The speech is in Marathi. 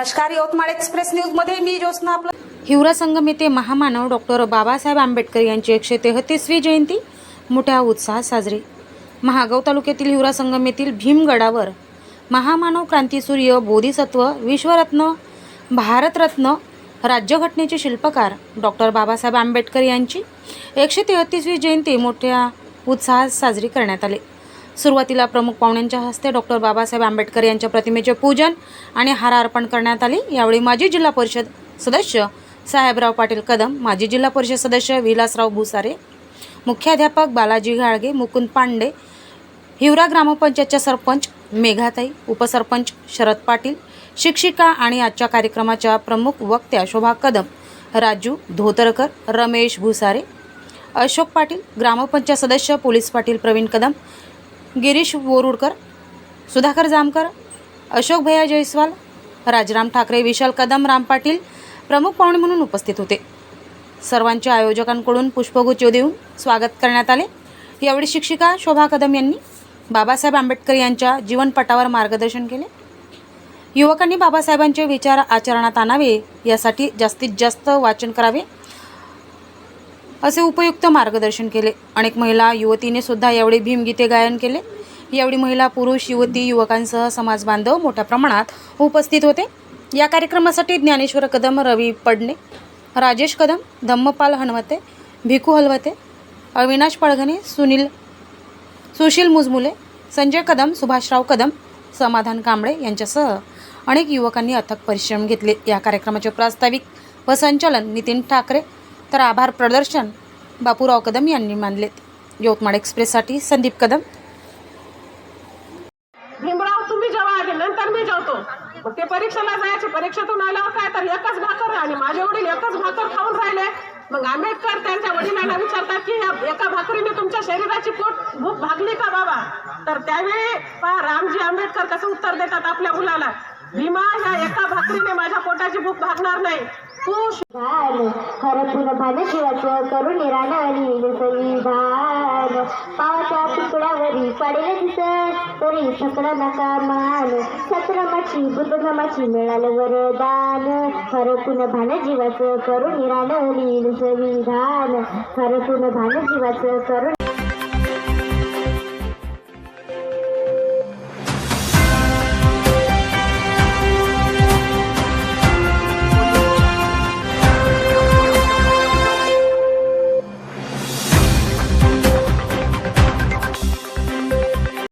नमस्कार यवतमाळ एक्सप्रेस न्यूजमध्ये मी ज्योत्ना आपलं. हिवरा संगम येथे महामानव डॉक्टर बाबासाहेब आंबेडकर यांची एकशे तेहतीसवी जयंती. मोठ्या उत्साहात साजरी. महागाव तालुक्यातील हिवरा संगम येथील भीमगडावर महामानव क्रांतीसूर्य बोधिसत्व विश्वरत्न भारतरत्न राज्यघटनेचे शिल्पकार डॉक्टर बाबासाहेब आंबेडकर यांची एकशे तेहतीसवी जयंती मोठ्या उत्साहात साजरी करण्यात आली. सुरुवातीला प्रमुख पाहुण्यांच्या हस्ते डॉक्टर बाबासाहेब आंबेडकर यांच्या प्रतिमेचे पूजन आणि हार अर्पण करण्यात आले. यावेळी माजी जिल्हा परिषद सदस्य साहेबराव पाटील कदम माजी जिल्हा परिषद सदस्य विलासराव भुसारे मुख्याध्यापक बालाजी घाळगे मुकुंद पांडे हिवरा ग्रामपंचायतच्या सरपंच मेघाताई उपसरपंच शरद पाटील शिक्षिका आणि आजच्या कार्यक्रमाच्या प्रमुख वक्त्या शोभा कदम राजू धोतरकर रमेश भुसारे अशोक पाटील ग्रामपंचायत सदस्य पोलीस पाटील प्रवीण कदम गिरीश बोरुडकर सुधाकर जामकर अशोक भैया जयस्वाल राजराम ठाकरे विशाल कदम राम पाटील प्रमुख पाहुणे म्हणून उपस्थित होते. सर्वांच्या आयोजकांकडून पुष्पगुच्छ देऊन स्वागत करण्यात आले. यावेळी शिक्षिका शोभा कदम यांनी बाबासाहेब आंबेडकर यांच्या जीवनपटावर मार्गदर्शन केले. युवकांनी बाबासाहेबांचे विचार आचरणात आणावे यासाठी जास्तीत जास्त वाचन करावे असे उपयुक्त मार्गदर्शन केले. अनेक महिला युवतीने सुद्धा यावेळी भीमगीते गायन केले. यावेळी महिला पुरुष युवती युवकांसह समाज बांधव मोठ्या प्रमाणात उपस्थित होते. या कार्यक्रमासाठी ज्ञानेश्वर कदम रवी पडणे राजेश कदम धम्मपाल हनवते भिकू हलवते अविनाश पळघणे सुनील सुशील मुजमुले संजय कदम सुभाषराव कदम समाधान कांबळे यांच्यासह अनेक युवकांनी अथक परिश्रम घेतले. या कार्यक्रमाचे प्रास्ताविक व संचालन नितीन ठाकरे तर आभार प्रदर्शन बापूराव कदम यांनी मानलेत. यवतमाळ एक्सप्रेससाठी संदीप कदम. भीमराव तुम्ही जेव्हा आले नंतर मी जेवतो. मग ते परीक्षेला जायचे. परीक्षेतून आल्यावर काय तर एकच भाकर आणि माझे वडील एकच भाकर खाऊन राहिले. मग आंबेडकर त्यांच्या वडिलांना विचारतात की एका भाकरीने तुमच्या शरीराची पोट भूक भागली का बाबा? तर त्यावेळी पहा रामजी आंबेडकर कसं उत्तर देतात आपल्या मुलाला. भीमा ह्या एका भाकरीने माझ्या पोटाची भूक भागणार नाही. हरपून भान शिवाचं करून निराळी संविधान. पावाच्या तुकड्यावरी दिसत तरी छकडा नका मान. सत्रमाची बुद्धमाची मिळालं वरदान. हरपून भान जीवाचं करून निराळी संविधान. हरपून भान जीवाचं करून